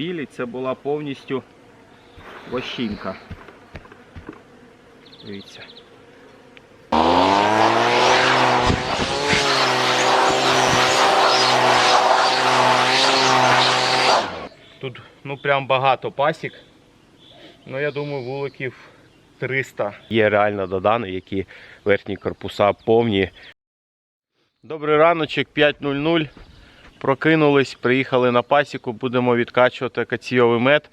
Білі це була повністю вощинка. Дивіться. Тут ну прям багато пасік. Ну я думаю, вуликів 300. Є реально додани, які верхні корпуса повні. Добрий раночок, 5.00. Прокинулись, приїхали на пасіку, будемо відкачувати акаційовий мед.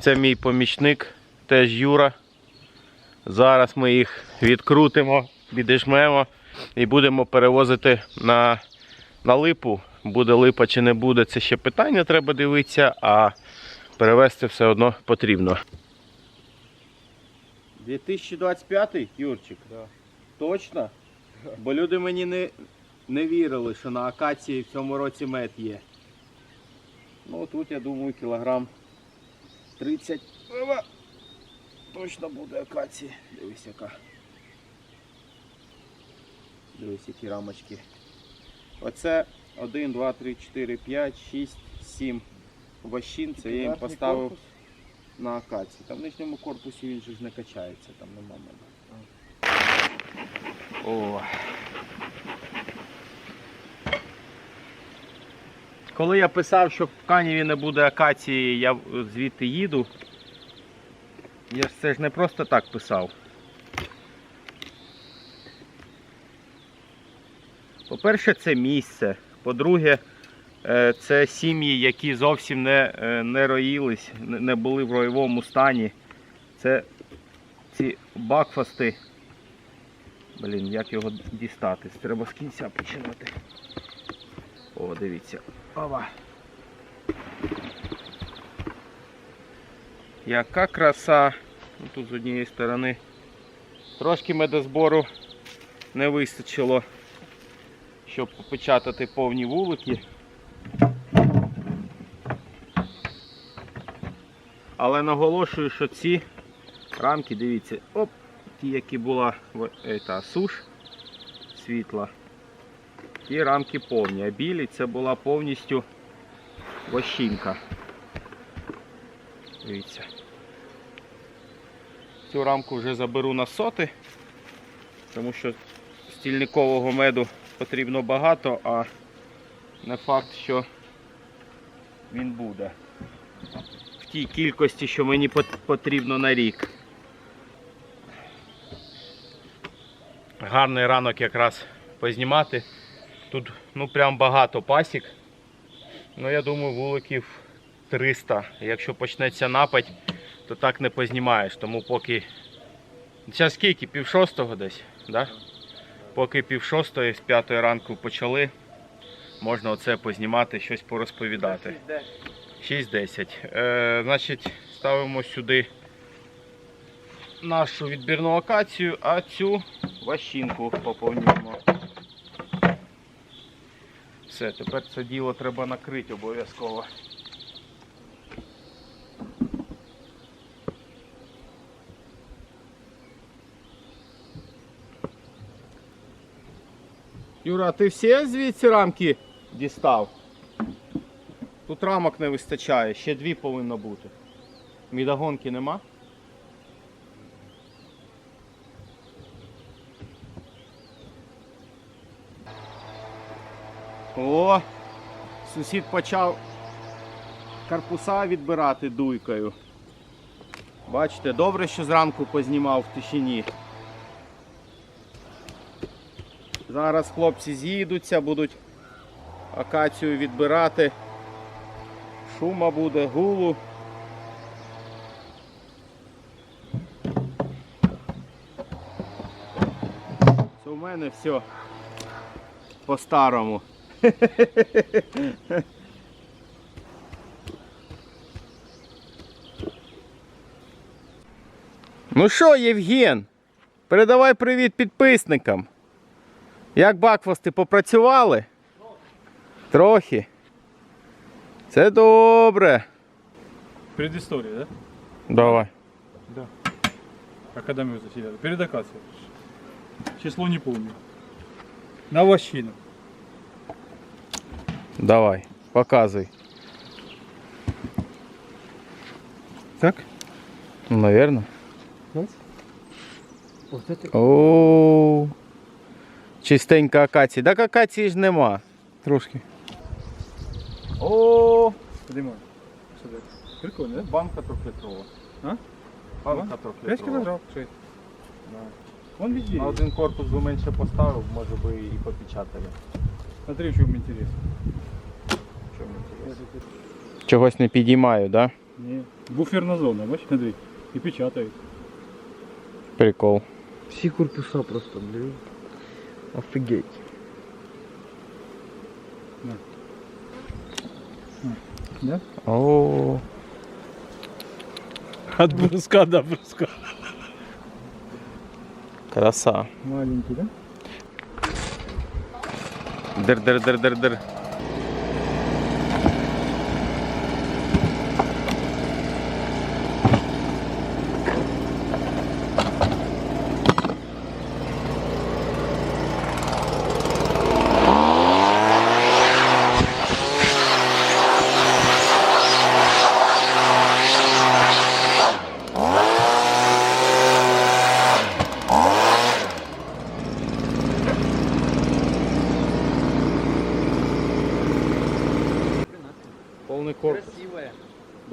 Це мій помічник, теж Юра. Зараз ми їх відкрутимо, відіжмемо і будемо перевозити на, на липу. Буде липа чи не буде, це ще питання треба дивитися, а перевезти все одно потрібно. 2025 Юрчик? Да. Точно? Бо люди мені не, не вірили, що на акації в цьому році мед є. Ну тут я думаю кілограм 30 точно буде акації. Дивись яка. Дивись які рамочки. Оце 1, 2, 3, 4, 5, 6, 7 вощин. Це я їм поставив корпус. на акації. Там в нижньому корпусі він же ж не качається, там нема меду. О. Коли я писав, що в Каніві не буде акації, я звідти їду. Я ж це ж не просто так писав. По-перше, це місце. По-друге, е, це сім'ї, які зовсім не, е, не роїлись, не були в роєвому стані. Це ці бакфасти. Блін, як його дістати? Треба з кінця починати. О, дивіться. Ова. Яка краса. Ну, Тут з однієї сторони трошки медозбору не вистачило, щоб попечатати повні вулики. Але наголошую, що ці рамки, дивіться, оп, ті, які була в- ета, суш світла. Ті рамки повні, а білі це була повністю вощинка. Дивіться. Цю рамку вже заберу на соти, тому що стільникового меду потрібно багато, а не факт, що він буде в тій кількості, що мені потрібно на рік. Гарний ранок якраз познімати. Тут ну прям багато пасік. Ну я думаю, вуликів 300. Якщо почнеться нападь, то так не познімаєш. Тому поки. Зараз скільки? Пів шостого десь, да? Поки пів шостої з п'ятої ранку почали, можна оце познімати, щось порозповідати. 6-10. Е, значить, ставимо сюди нашу відбірну акацію, а цю ващинку поповнюємо. Все, тепер це діло треба накрити обов'язково. Юра, ти всі звідси рамки дістав? Тут рамок не вистачає, ще дві повинно бути. Мідагонки нема? Сусід почав карпуса відбирати дуйкою. Бачите, добре, що зранку познімав в тишині. Зараз хлопці з'їдуться, будуть акацію відбирати. Шума буде, гулу. Це у мене все по-старому. Ну що, Євген, передавай привіт підписникам. Як бакфасти попрацювали? Трохи. Це добре. Предыстория, да? Давай. Да. А когда мы его? Перед акацией. Число не помню. На вощину. Давай, показуй. Так? Ну, наверное. Вот это О, чистенька акація. Так акації ж нема. Трошки. О, Подимай. Сюди. Прикольно, да? банка трьохлітрова. А? Банка 5 трьохлітрова. килограмм, 6. Вон везде. На один корпус би менше поставив, може би і попечатали. Смотри, в чем интерес. Чогось не підіймаю, да? Не. Буферная зона, бачиш, смотри. И печатают. Прикол. все корпуса просто, блин. Офигеть. Да? О, От бруска до бруска. краса. Маленький, да? Дир-дир-дир-дир-дир.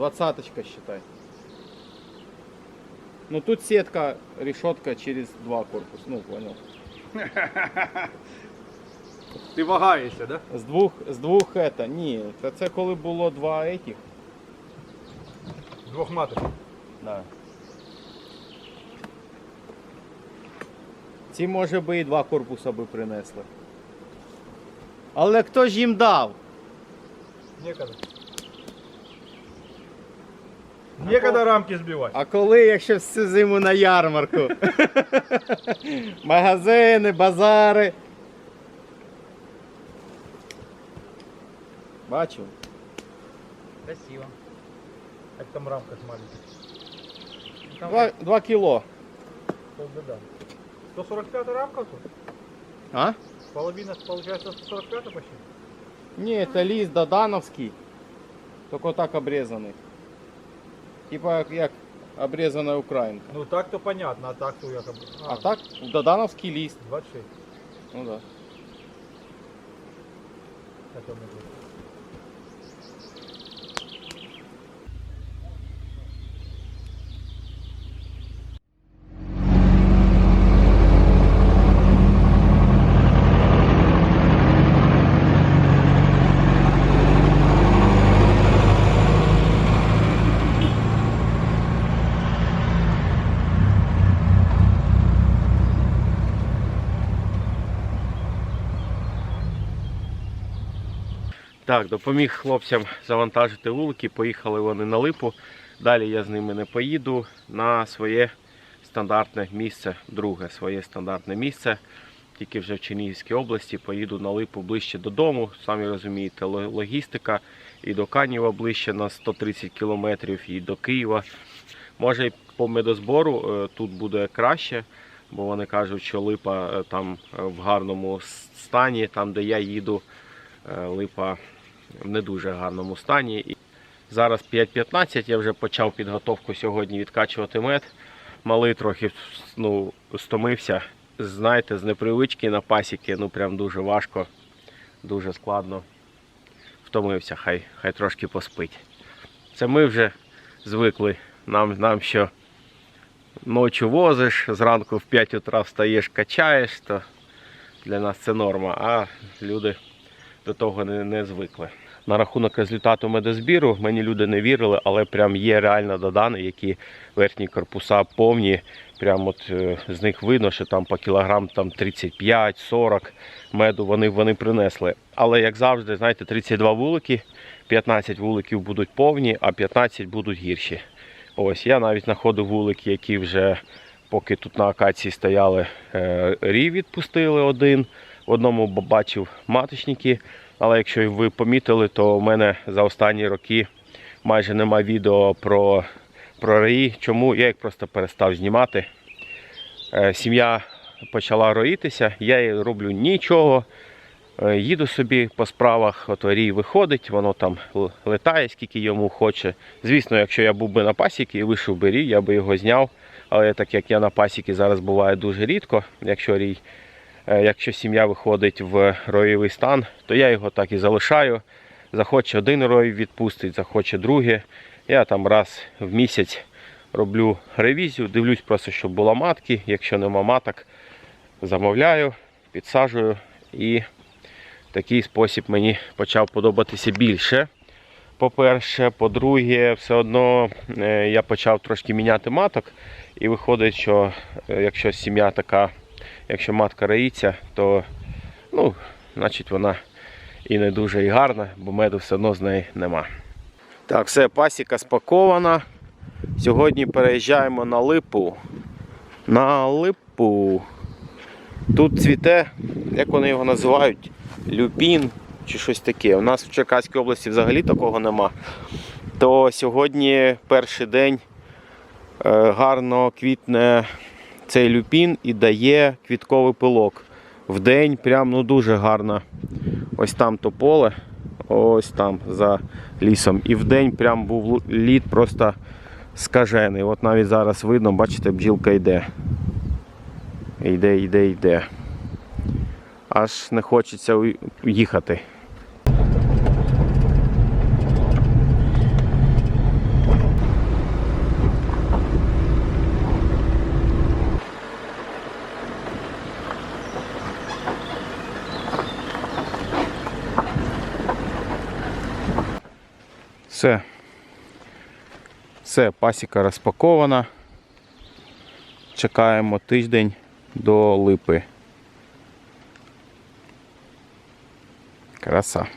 Двадцаточка, считай. Ну тут сетка, решетка через два корпуса. Ну, понял. Ти вагаєшся, да? З двох, з двох это, ні, та це коли було два этих. Двох маток. Да. Ці може би і два корпуса би принесли. Але хто ж їм дав? Некогда. Некогда рамки збивати. А коли, якщо всю зиму на ярмарку? Магазини, базари. Бачив? Красиво. Як там рамка маленька. Два, два кіло. Полбеда. 145 рамка тут? А? Половина, получается, 145 почти? Ні, це ліс Додановський. Тільки так обрізаний. Типа як, як обрізана українка. Ну так то понятно, а так то якобы. А так, Додановський ліст. 26. Ну да. Это мы Так, допоміг хлопцям завантажити вулики, поїхали вони на липу. Далі я з ними не поїду на своє стандартне місце, друге своє стандартне місце. Тільки вже в Чернігівській області поїду на липу ближче додому. Самі розумієте, логістика і до Канєва ближче на 130 кілометрів, і до Києва. Може по медозбору е, тут буде краще, бо вони кажуть, що липа е, там е, в гарному стані, там де я їду, липа в не дуже гарному стані. І зараз 5.15, я вже почав підготовку сьогодні відкачувати мед. Малий трохи ну, стомився. Знаєте, з непривички на пасіки, ну прям дуже важко, дуже складно. Втомився, хай, хай трошки поспить. Це ми вже звикли. Нам, нам що ночі возиш, зранку в 5 утра встаєш, качаєш, то для нас це норма, а люди до того не, не звикли. На рахунок результату медозбіру мені люди не вірили, але прям є реально додані, які верхні корпуса повні. Прям от е, з них видно, що там по кілограм там 35-40 меду вони, вони принесли. Але як завжди, знаєте, 32 вулики, 15 вуликів будуть повні, а 15 будуть гірші. Ось я навіть знаходив вулики, які вже поки тут на акації стояли, е, рів відпустили один. В одному бачив маточники. Але якщо ви помітили, то у мене за останні роки майже нема відео про, про раї. Чому? Я їх просто перестав знімати. Е, Сім'я почала роїтися, я їй роблю нічого. Е, Їду собі по справах, от рій виходить, воно там летає, скільки йому хоче. Звісно, якщо я був би на пасіки і вийшов би рій, я би його зняв. Але так як я на пасіки зараз буває дуже рідко, якщо рій, якщо сім'я виходить в роєвий стан, то я його так і залишаю. Захоче один рой відпустить, захоче другий. Я там раз в місяць роблю ревізію, дивлюсь просто, щоб було матки. Якщо нема маток, замовляю, підсаджую і такий спосіб мені почав подобатися більше. По-перше, по-друге, все одно е, я почав трошки міняти маток, і виходить, що е, якщо сім'я така, якщо матка раїться, то ну, значить вона і не дуже і гарна, бо меду все одно з неї нема. Так, все, пасіка спакована. Сьогодні переїжджаємо на липу. На липу. Тут цвіте, як вони його називають, люпін чи щось таке. У нас в Черкаській області взагалі такого нема. То сьогодні перший день е, гарно квітне цей люпін і дає квітковий пилок. В день прям ну дуже гарно. Ось там то поле, ось там за лісом. І в день прям був лід просто скажений. От навіть зараз видно, бачите, бджілка йде. Йде, йде, йде. Аж не хочеться їхати. Все. Все, пасіка розпакована. Чекаємо тиждень до липи. Краса.